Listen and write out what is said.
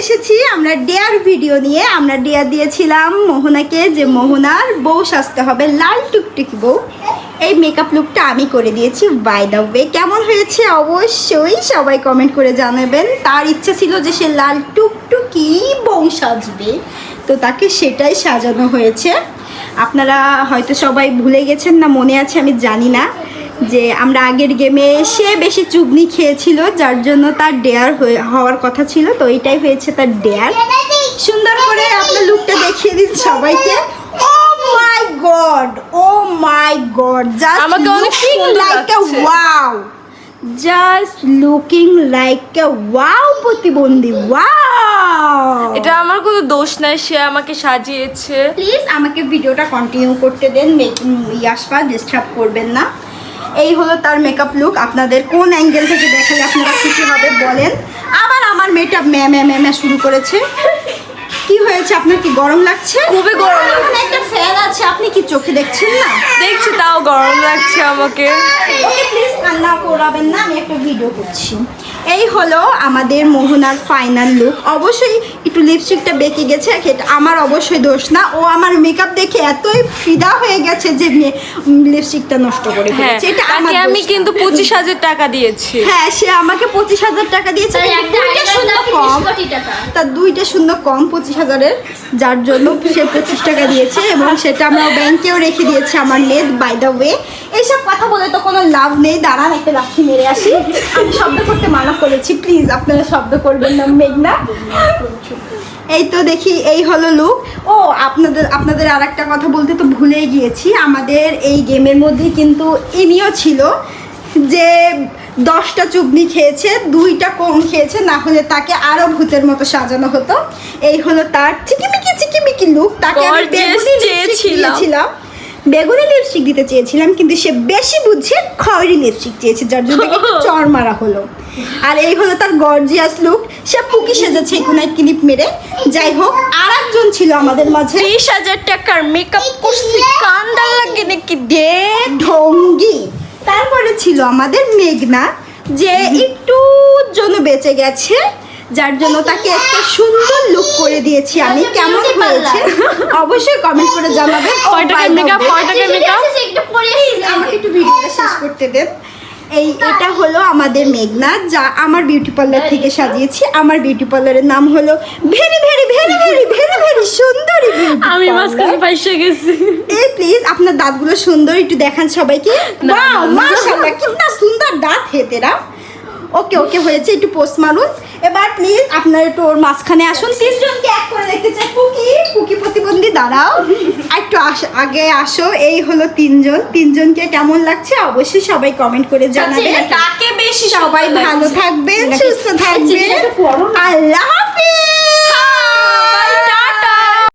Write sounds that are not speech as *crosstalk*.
এসেছি আমরা dare video নিয়ে। আমরা ডেয়ার দিয়েছিলাম মোহনাকে যে মোহনার বউ সাজতে হবে লাল টুকটুকি বউ। এই মেকআপ লুকটা আমি করে দিয়েছি বাই দ্য ওয়ে কেমন হয়েছে? অবশ্যই সবাই কমেন্ট করে জানাবেন। তার ইচ্ছা ছিল যে সে লাল টুকটুকি বউ সাজবে, তো তাকে সেটাই সাজানো হয়েছে। আপনারা হয়তো সবাই ভুলে গেছেন না, মনে আছে, আমি জানি না। যে আমরা আগের গেমে সে বেশি চুগনি খেয়েছিল যার জন্য তার ডেয়ার হওয়ার কথা ছিল। তো এইটাই হয়েছে তার ডেয়ার সুন্দর করে আপনার লুকটা দেখিয়ে দিন সবাইকে। ও my god oh my god just আমাকে অনেক সুন্দর লাইক লাগছে। Wow just looking like a wow প্রতিবন্ধী। ওয়াও এটা আমার কোনো দোষ নাই সে আমাকে সাজিয়েছে। প্লিজ আমাকে ভিডিওটা কন্টিনিউ করতে দেন ইয়াসপা ডিস্টার্ব করবেন না। এই হলো তার মেকআপ লুক আপনাদের কোন অ্যাঙ্গেল থেকে দেখালে আপনারা খুশি হবে বলেন। আবার আমার মেয়েটা ম্যা ম্যা ম্যা ম্যা শুরু করেছে। কি হয়েছে? আপনার কি গরম লাগছে? খুবই গরম একটা ফ্যান আছে। আপনি কি চোখে দেখছেন না? দেখছি তাও গরম লাগছে আমাকে। প্লিজ কান্না করাবেন না। আমি একটা ভিডিও করছি। এই হলো আমাদের মোহনার ফাইনাল লুক অবশ্যই একটু লিপস্টিকটা বেঁকে গেছে এটা আমার অবশ্যই দোষ না। ও আমার মেকআপ দেখে এতই ফিদা হয়ে গেছে যে লিপস্টিকটা নষ্ট করে হ্যাঁ ফেলেছে। এটা আমার আমি কিন্তু। পঁচিশ হাজার টাকা দিয়েছি। হ্যাঁ সে আমাকে পঁচিশ হাজার টাকা দিয়েছে দুইটা শূন্য কম। 30 কোটি টাকা। তার দুইটা শূন্য কম পঁচিশ হাজারের যার জন্য সে পঁচিশ টাকা দিয়েছে এবং সেটা আমরা ব্যাংকেও রেখে দিয়েছি আমার নেট বাই দ্য ওয়ে এইসব কথা বলে তো কোনো লাভ নেই। দাঁড়ান একটা লাঠি মেরে আসি। আমি শব্দ করতে মানা করেছি প্লিজ আপনারা শব্দ করবেন না মেঘনা। এই তো দেখি এই হলো লুক ও আপনাদের আপনাদের আর একটা কথা বলতে তো ভুলে গিয়েছি। আমাদের এই গেমের মধ্যে কিন্তু ইনিও ছিল যে দশটা চুগনি খেয়েছে দুইটা কম খেয়েছে না হলে তাকে আরও ভূতের মতো সাজানো হতো। এই হলো তার চিকিমিকি চিকিমিকি লুক তাকে আমি বেগুনি। দিয়েছিলাম। লিপস্টিক দিতে চেয়েছিলাম কিন্তু সে বেশি বুঝছে খয়েরি লিপস্টিক চেয়েছে যার জন্য *laughs* চর মারা হলো। আর এই হলো তার গর্জিয়াস লুক সে পুকি সেজেছে এখানে ক্লিপ মেরে। যাই হোক আর একজন ছিল আমাদের মাঝে। ত্রিশ হাজার টাকার মেকআপ করছি। কান্দা লাগে নাকি দে? ঢঙ্গি। তারপরে ছিল আমাদের মেঘনা যে একটু জন্য বেঁচে গেছে যার জন্য তাকে একটা সুন্দর লুক করে দিয়েছি আমি। কেমন হয়েছে? অবশ্যই কমেন্ট করে জানাবেন। Oh কয় টাকার makeup, way, কয় টাকার আমাকে একটু ভিডিওটা শেষ করতে দেন। এই এটা হলো আমাদের মেঘনা যা আমার বিউটি পার্লার থেকে সাজিয়েছি। আমার বিউটি পার্লারের নাম হলো very very very very very very সুন্দরী আমি। মাঝখানে পাইসে গেছি। এই প্লিজ আপনার দাঁতগুলো সুন্দর একটু দেখান সবাইকে। ওয়াও মাশাআল্লাহ কিতনা সুন্দর দাঁত হে তেরা ওকে ওকে হয়েছে একটু পোস্ট মারুন। এবার প্লিজ আপনার একটু ওর মাঝখানে আসুন তিনজনকে এক করে দেখতে চাই। পুকি পুকি প্রতিবন্ধী দাঁড়াও। আর একটু আস আগে আসো এই হলো তিনজন। তিনজনকে কেমন লাগছে অবশ্যই সবাই কমেন্ট করে জানাবেন কাকে বেশি সবাই ভালো থাকবেন সুস্থ থাকবেন। আল্লাহ।